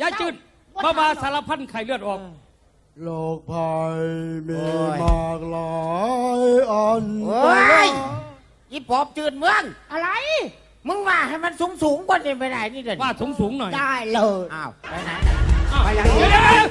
ยายจืดบ้าบาสารพันไข่เลือดออกโลกภัยมีโอ้ยมากหลายอันโอ้ยอีปอบจืดเมืองอะไร มึงว่าให้มันสูงสูงๆกว่านี้ไม่ได้นี่เด่นว่าสูงสูงๆหน่อย ได้เลยอ้าวไปไหนอ้าวไปยังไงเดี๋ยวเดี๋ยวเดี๋ยว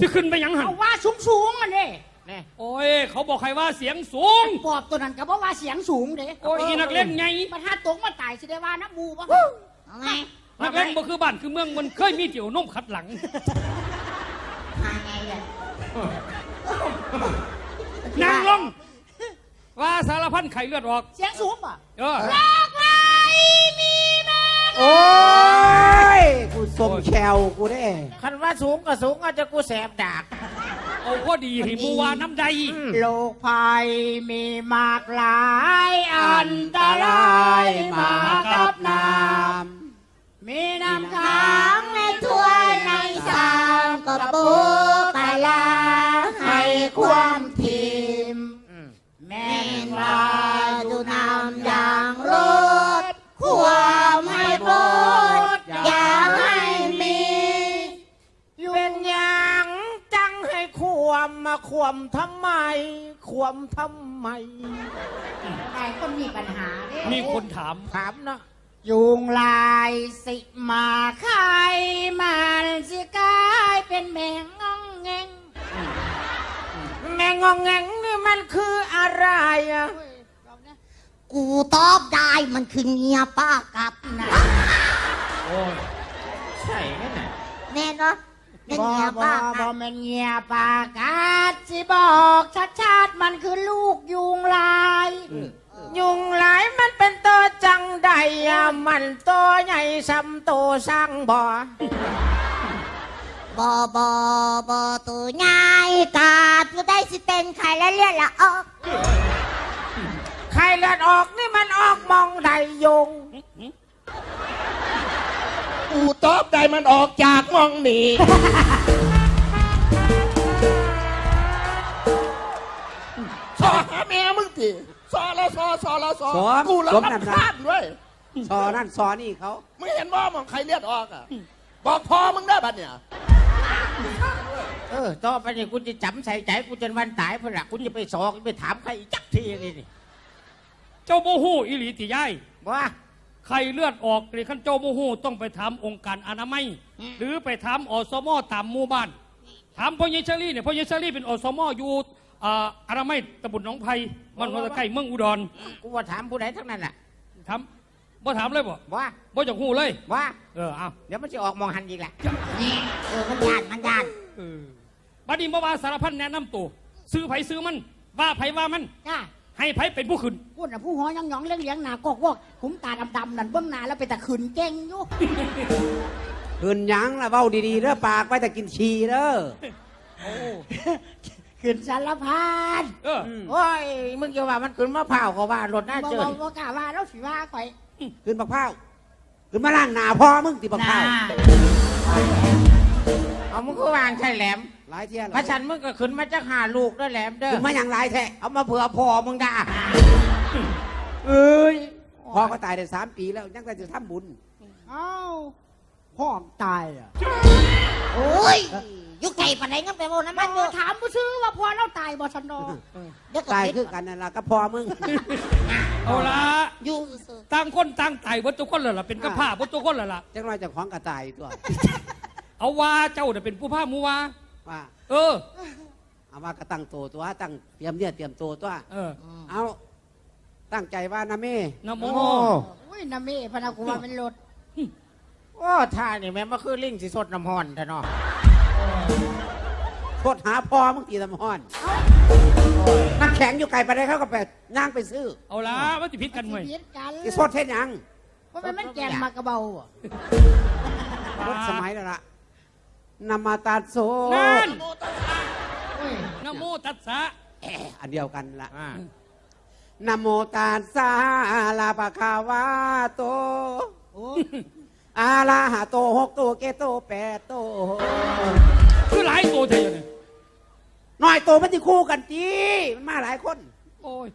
จะขึ้นไปยังหันเอาว่าสูงสูงๆมันเด้นี่โอ้ย เขาบอกใครว่าเสียงสูงปอบตัวนั้นก็บอกว่าเสียงสูงเด้โอ้ยอีนักเล่นไงมันถ้าตกมาตายสิได้ว่าน้ำมูปะเอาไง นักเล่นบ่คือบ้านคือเมืองมันเคยมีเกี่ยวนุ่มขัดหลังมาไงเลยนางลงว่าสารพันไข่เลือดออกเสียงสูงป่ะเออลากไปมีมาโอ้ยกูสมแชวกูได้คันว่าสูงก็สูงอาจจะกูแสบดากเอาพอดีให้มูวาน้ำใดโลกภัยมีมากหลาย อันตรายมากับน้ำ มีน้ำค้างในถ้วยในชามกระปุกกะลาให้ความทิมอืมแม่งลาดูน้ำอย่างรถความให้โปรดอย่าให้มีเป็นอย่างจังให้ควมมาควมทำไม ควมทำไม ใครก็มีปัญหาเนี่ยมีคนถามถามเนาะ ยุงลายสิมาไข่มันสิกลายเป็นแมงงองแงงแม่งองแงงนี่มันคืออะไรอะกูตอบได้มันคือเงียป้ากับนะโอ้ยใช่ไหมน่ะแน่เนาะเป็นบอเงียบอป้าบกัอบแมันเงียปากกาดสิบอกชัดชัดๆมันคือลูกยุงลาย ยุงหลายมันเป็นตัวจังใดอะมันตัวใหญ่ซ้ำตัวสร้างบ่อบอบอบอตัวง่ายกาดกูได้สิเป็นใครแล้วเรียกละออกใครเลือดออกนี่มันออกมองใดยงกูตอบได้มันออกจากมองหนีซอหาแม่มึงที ซอละซอซอละซอสอกูละสมรับนั่นนะคาดด้วยซอนั่นซอนี่เขามึงเห็นว่ามองใครเลือดออกอะบอกพอมึงได้บัดเนี่ยเออต่อไปนี่กูจะจำใส่ใจกูจนวันตายเพื่อนละกูจะไปสอกไปถามใครอีกจักทีนี่นี่เจ้าโมหูอิหลีติยายว่าไข่เลือดออกหรือขั้นเจ้าโมหูต้องไปถามองค์การอนามัย หรือไปถามอสมตามหมู่บ้าน ถามพ่อเยชลี่เนี่ยพ่อเยชลี่เป็นอสมอยู่ อ่าอนามัยตำบลหนองไผ่มันมาใกล้เมืองอุดรกูว่าถามผู้ใดทั้งนั้นแหละถามบ่ถามเลยบ่ว่าบ่จากหูเลยว่าเออเอาเดี๋ยวมันจะออกมองหันอีกแหละเออมันยานมันยานเออบัดนี้มาว่าสารพันแนะนำตัวซื้อไผซื้อมัน ว่าไผว่ามันจ้าให้ไผเป็นผู้ขึ้นพูดนะผู้หัวยังหยองๆเลี้ยงเลี้ยงๆหนากอกวอกขุมตาดำๆนั่นเบื้องหน้าแล้วไปแต่ขืนเก่งอยู่คืนหยังละเบ้าดีๆเด้อปากไว้แต่กินชีเด้อ ขืนสารพัดเอออืม โอ้ย มึงจะว่ามันขึ้นมะพร้าวก็ว่ารถน่าบ่เจอบ่บ่กล้าว่าแล้วสิว่าข่อยคืนบักเผาวคืนมาล่างหนาพ่อมึงติบักเผาวเอามึงก็วางใช่แหลมหลายเที่ยหพลาระยฉันมึงก็ขึ้นมาจากหาลูกด้วยแหลมเด้อคืนมาอย่างหลายแท้เอามาเผื่อพ่อมึงด่าเอ้ยพ่อก็ตายได้สามปีแล้วยังแต่จะทำบุญ เอ้าพ่อมตายอะโอ้ยอ ยุคไก่ปานไหนงั้นไปโมน้ำมัมันนบ่อยู่ถามผู้ซื้อว่าพ่อเราตายบ่ชันดอกเดี๋ยวก็ตายเห็นคือกันนั่นล่ะก็พ่อมึง เอาละอยู่ซื่อต่างคนต่างตายวัตถุคนและล่ะเป็นกระพ้าวัตถุคนและล่ะ จังน้อยเจะของกระตายตัว เอาว่าเจ้าน่ะเป็นผู้พาหมูว่าว่าเออ เอาว่ากระตั้งโตวตัวตั้งเตรียมเนี่ยเตรียมตัวตัว เออเอาตั้งใจว่านะแม่นะโม โอ้อุ้ยน้าเม่พะนากูว่าเป็นรถโอ้ท่านี่แม่งมาคือลิงสิสดน้ำฮอนท่านเนาะ โทษหาพ่อมึงตีลำห้อนน้ำแข็งอยู่ไกลไปได้เขาก็ไปย่างไปซื้อเอาละว่าติพิษกันเว้ยชีวิตกันที่โทษเท่นยังเพราะมันมันแกงมากระเบาบ่รถสมัยแล้วล่ะนามาตาโซนั่นอุ้ยนะโมตัสสะแอะอันเดียวกันละอ่า นะโมตัสสะลาปะคาวาโตโอ้อาลาหะโตหกโตเกโตแปดโตือหลายตัวเท่เนี่หน่อยตัวมันจะคู่กันจีมันมาหลายคน โอ้ย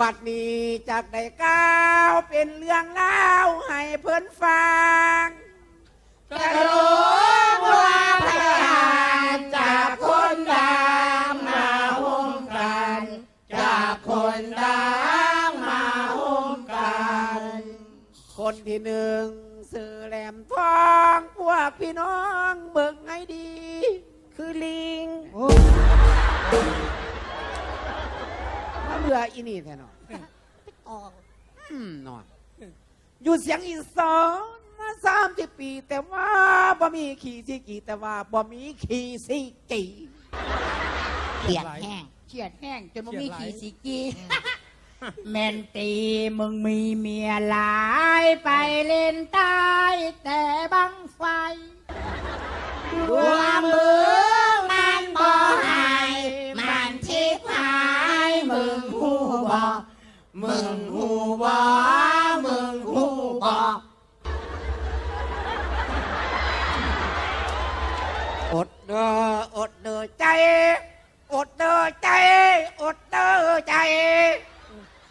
บัดนี้จากได้ก้าวเป็นเรื่องเล่าให้เพื่อนฟังกระโดดว่าพระหานจากคนดังมาหุ้มกัน จากคนดังมาหุ้มกัน คนที่หนึ่งสื่อแหลมทองพวกพี่น้องเบิ่ง ให้ดี คือลิงมาเบื่ออีนี่แท้เนาะออกอืมเนาะอยู่เสียงอีสานมาสามสิบปี แต่ว่าบ่มีขี่ซีกี่แต่ว่าบ่มีขี่ซีกี่เปียกแห้งเฉียดแห้งจนมันมีขี่สีกีแมนตีมึงมีเมียหลายไปเล่นใต้แต่บังไฟ ดวงมือมันบ่หายมันชิบหายมึงหูบ่มึงหูบ่มึงหูบ่อดเด้ออดเด้อใจ อดเด้อใจ อดเด้อใจ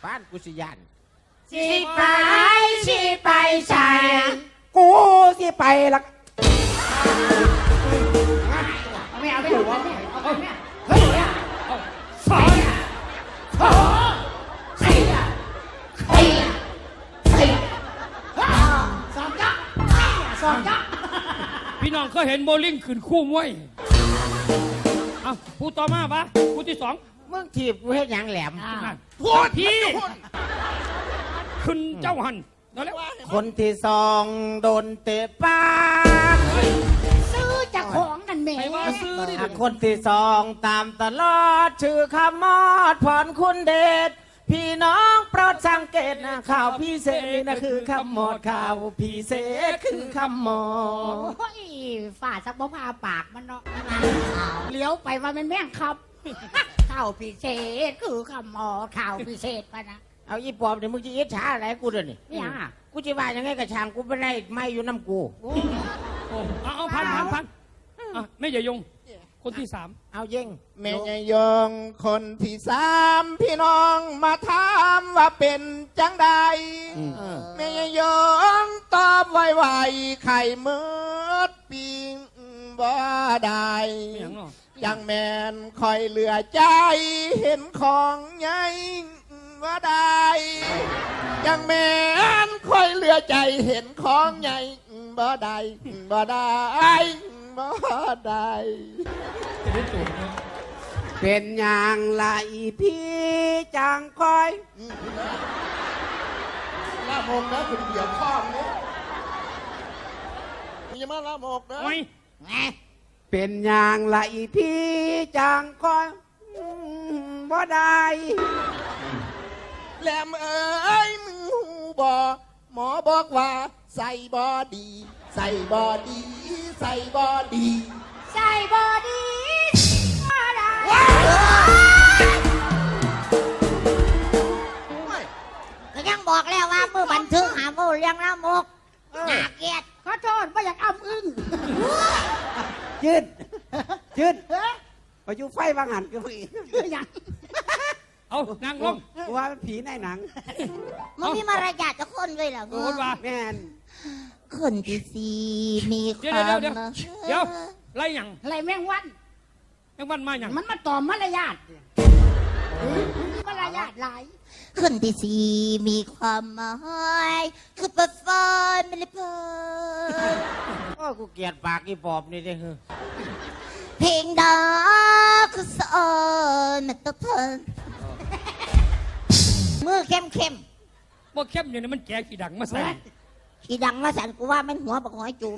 บ้านกุศยานสิไปสิไปใส่กูสิไปละ เคยเห็นโบลิ่งขึ้นคู่มวยเอาผู้ต่อมาปะผู้ที่สองมึงถีบกูให้หยังแหลมนั่นพูดพี่พูดขึ้นเจ้าหันนั่นแหละว่าให้คนที่สองโดนเตะปากซื้อจากของกันแม่ใครว่าซื้อดิอะคนที่สองตามตลอดชื่อขมอดพรคุณเดช พี่น้องโปรดสังเกตนะข่าวพิเศษนี่นะคือคำหมอดข่าวพิเศษคือคำหมอดโอ้ยฝ่าสักบ่พาปากมันเนาะเลี้ยวไปว่ามันแม่งครับข้าวพิเศษคือคำหมอข้าวพิเศษปะนะเอาอีปอบเดี๋ยวมึงจะอิจฉาอะไรกูเดี๋ยวนี้ไม่เอาอะกูจะว่ายังไงกับช่างกูไม่ได้ไม่อยู่น้ำกูโอ้เอาเอาพันพันพันอะไม่ใหญ่ยง คนที่สามเอาเย่งแม่ยายยงคนที่สามพี่น้องมาถามว่าเป็นจังใดเออแม่ยายยงตอบไวๆไข่มืดปิงบ่ได้ไม่หยังหรอกยังแมนคอยเหลือใจ เห็นของใหญ่ว่าได้ยังแมนคอยเหลือใจเห็นของใหญ่บ่ได้บ่ได้ บ่ได้จะได้ตัวเนี่ยเป็นอย่างไรพี่จางคอยลาโมกนะคุณเดี่ยวข้อมเนี่ยอย่ามาลาโมกนะโอ้ยแหมเป็นอย่างไรพี่จางคอยอืมบ่ได้แหลมเอ้ยมึงหูบอหมอบอกว่าใส่บอดี ใส่บอดีใส่บอดีใส่บอดี้มาได้ก็ยังบอกแล้วว่ามือบันทึกหาโมเลี้ยงละมกน่าเกลียดขอโทษว่าอยากอ้ำอึ้งยืดยืดเฮ้ยไปอยู่ไฟบางหันก็มีอยากเอานางลงว่าผีในหนังมึงมีมารยาทจะคนเลยเหรอโอ้ยว่าแม่น คนที่สี่มีคเดี๋ยววามเดี๋ยวเดี๋ยวเดี๋ยวไล่หยังอะไรแม่งวันแม่งวันมาหยังมันมาต่อมารยาทเนี่ยมีมารยาทหลายคนที่สี่มีความหมายคือเปิดไฟไม่ได้เปิดโอ้กูเกลียดปากอีปอบนี่เด้อเพลงดาคือสอนมันต้องเพิ่นมือเข้มเข้มบ่เข้มอย่างนี้มันแก่กี่ดังมาใส่ ๆที่ดังมาสันกูว่ามันหัวบักหอยจูบ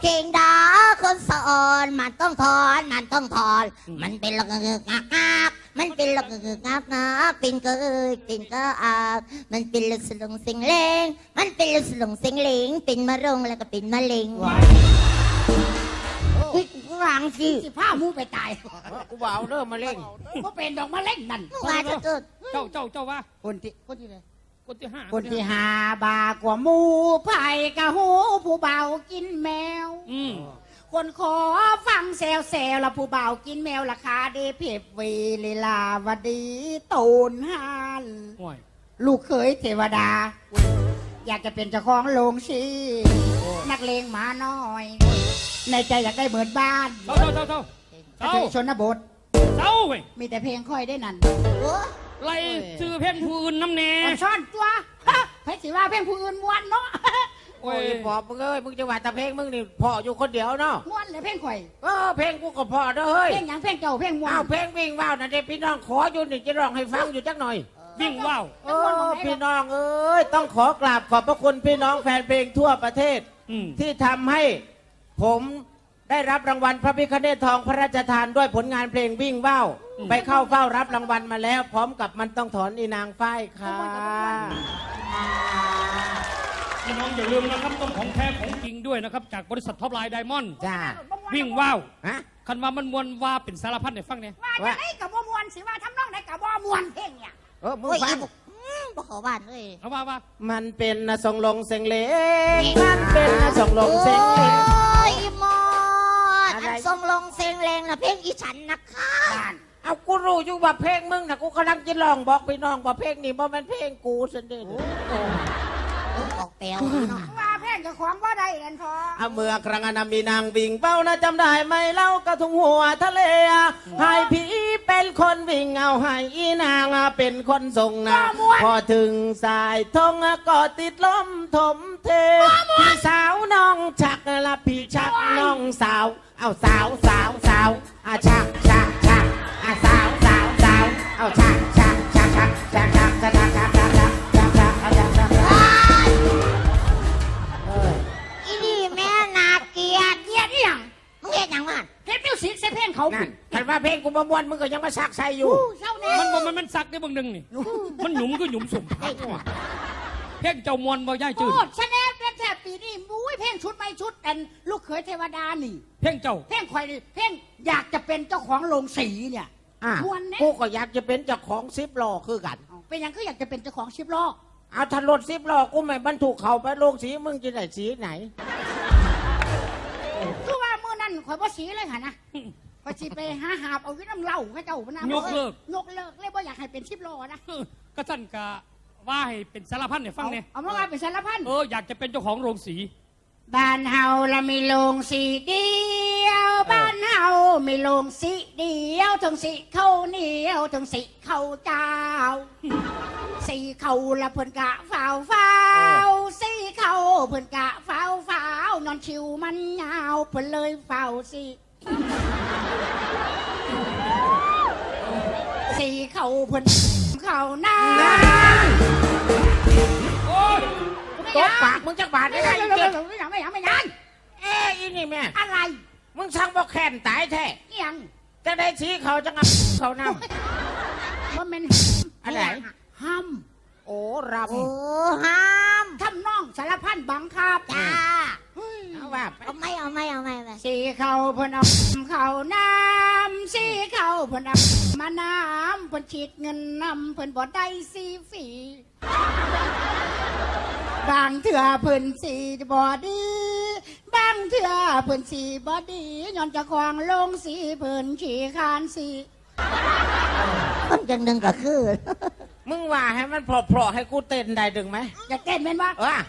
เพลงดาคนสอนมันต้องถอนมันต้องถอน มันเป็นละกึกงักงักมันเป็นละกึกงักงักเป็นก็เอ้ยเป็นก็อาบมันเป็นละสลงเสิงเลงมันเป็นละสลงเสิงเลงเป็นมะรงแล้วก็เป็นมะเร็งอุ้ยกูวางสิสิผ้ามูไปตายกูบ่เอาเด้อมาเล่งว่าเป็นดอกมะเร็งนั่นมึงว่าจะเกิดเจ้าเจ้าเจ้าว่าคนที่คนที่ไหน คนที่ห้าคนที่หาบากว่าหมูไผ่กะหูผู้เบากินแมว อืมคนขอฟังแซวแซวละผู้เบากินแมวราคาเดเพบวีลีลาวดีตูนฮานโอ้ยลูกเขยเทวดา อยากจะเป็นเจ้าของโรงชีนักเลงหมาน้อย ในใจอยากได้เหมือนบ้านเจ้าเจ้าเจ้าเจ้าแต่เจ้าชนบทเจ้าเว้ยมีแต่เพลงค่อยได้นั่นโอ้ ไล่ซื้อเพลงผู้อื่นน้ำแน่อ่อนซ่อนตัวฮะไผสิว่าเพลงผู้อื่นม่วนเนาะโอ้โอ้ยยปอบมึงเอ้ยมึงจะว่าแต่เพลงมึงนี่พ่ออยู่คนเดียวเนาะม่วนเลยเพลงข่อย เออเพลงกูก็พ่อเด้อเฮ้ยเพลงหยังเพลงเจ้าเพลงม่วนอ้าวเพลงวิ่งว่าวนะเด็พี่น้องขออยู่นี่จะร้องให้ฟังอยู่จักหน่อยวิ่งว่าวเออพี่น้องเอ้ยต้องขอกราบขอบพระคุณพี่น้องแฟนเพลงทั่วประเทศ อืมที่ทำให้ผม ได้รับรางวัลพระพิคเนตทองพระราชทานด้วยผลงานเพลงวิ่งว่าวไปเข้าเฝ้ารับรางวัลมาแล้ว พร้อมกับมันต้องถอนอีนางฝ้ายค่ะพี่น้องอย่าลืมนะครับต้องของแท้ของจริงด้วยนะครับ จากบริษัทท็อปไลน์ไดมอนด์จ้าวิ่งว่าวฮะคันว่ามันมวนว่าเป็นสารพัดเนี่ยฟังเนี่ยว่าจะได้กับบ่ม่วนสิว่าทำนองไหนกับบ่ม่วนเพลงเนี่ยเออมึงโอ้ยฟัอีงบุกอืมบ่เข้าบ้านเลยเอาว่าว่ามันเป็นนะส่งลงเสียงเหลงมันเป็นนะส่งลงโอ้เสียงเหลงยอีหมอด อะไรอันทรงลงเสียงแรงนะเพลงอีฉันนะคะเอากูรู้อยู่ว่าเพลงมึงนะกูกำลังจะลองบอกพี่น้องว่าเพลงนี้บ่แมันเพลงกูสันเด้อเออออกแปลวเนาะว่าเพลงเจ้าของว่าได้นั่นพอเอาเมื่อครั้งอนนามีนางวิ่งเป้านะจำได้ไหมเล่ากระทุงหัวทะเลอะให้ผีเป็นคนวิ่งเอาให้อีนางอะเป็นคนส่งนะพอถึงสายทงอะก็ติดลมถมเทพี่สาวน้องชักละพี่ชักน้องสาว เอาสาวสาวสาวอาชักชักชักอาสาวสาวสาวเอาชักชักชักชักชักชักชักชักชักชักชักชักชักชักชักเอ้ยอีนี่แม่นาเกลียดเกียดอีหยังมึงเฮ็ดหยังวะเฮ็ดมิวสิกใส่เพลงเขานั่นคันว่าเพลงกูประมวลมึงก็ยังมาซักใส่อยู่เศร้าแน่มันบ่มันมันซักได้บางหนึ่งนี่ มันหยุมก็หยุมสุ่มเพ่งเจ้ามวนบ่ย่ายจืดโอ้ชะแนล ป็นแทบปีนี้มุ้ยเพลงชุดไม่ชุดแต่ลูกเขยเทวดานี่ เพ่งเจ้า เพลงข่อยนี่เพลงอยากจะเป็นเจ้าของโรงสีเนี่ยอะม่วนแน่กูก็อยากจะเป็นเจ้าของซิปล้อคือกัน เป็นหยังก็อยากจะเป็นเจ้าของชิปล้อเอาถ้ารถซิปล้อกูไม่บรรทุกเขาไปโลงสีมึงจะได้สีไหน คือว่ามื้อนั้นข่อยบ่สีเลยค่ะนะข่อยสิไปหาหาบเอาอยู่น้ำเหล้าให้เจ้าพะนะยกเลิก ยกเลิกเลยบ่อยากให้เป็นชิปล้อนะเออก็สั่นกะ ว่าให้เป็นสารพัดเนี่ยฟังเนี่ยเอามาว่าเป็นสารพันเอออยากจะเป็นเจ้าของโรงสี บ้านเฮาละมีโรงสีเดียว บ้านเฮามีโรงสีเดียวทั้งสีข้าวเหนียวทั้งสีข้าวเจ้า สีข้าวละเพิ่นกะฝ้าวฝ้าวสีข้าวเพิ่นกะฝ้าวฝ้าวนอนชิวมันยาวเพิ่นเลยฝ้าวสีสีข้าวเพิ่น ขาวหน้าโอ้ยตบปากมึงจักบาทไม่ได้ได้ไงไม่เจ็บได้ไม่ได้ไม่ได้ไม่ได้เอ้ยอีนี่แม่ อะไรมึงสั่งบอกแค้นตายแท้นี่ยังจะได้ชี้เขาจังอะเขาน ว่ามันอะไรห้ามำโอ้รโอ้ห้ามทำน้องสารพันบังคับจ้า เฮ้ยำเอาว่าไปเอาไม่เอาไม่เอาไม่เอาสีเขาเพนเอาเขาน้ำสีเขาเพนเอามาน้ำเพนฉีดเงินนำเพนบ่ได้สีฝีบางเถื่อเพิ่นสีบ่ดี บางเถื่อเพิ่นสีบ่ดีย้อนจะควางลงสีเพิ่นขี่คานสีคนจังหนึ่งก็คือ มึงว่าให้มันเพราะๆให้กูเต้นได้ดึงไหมจะเต้นเป็นว่า เออ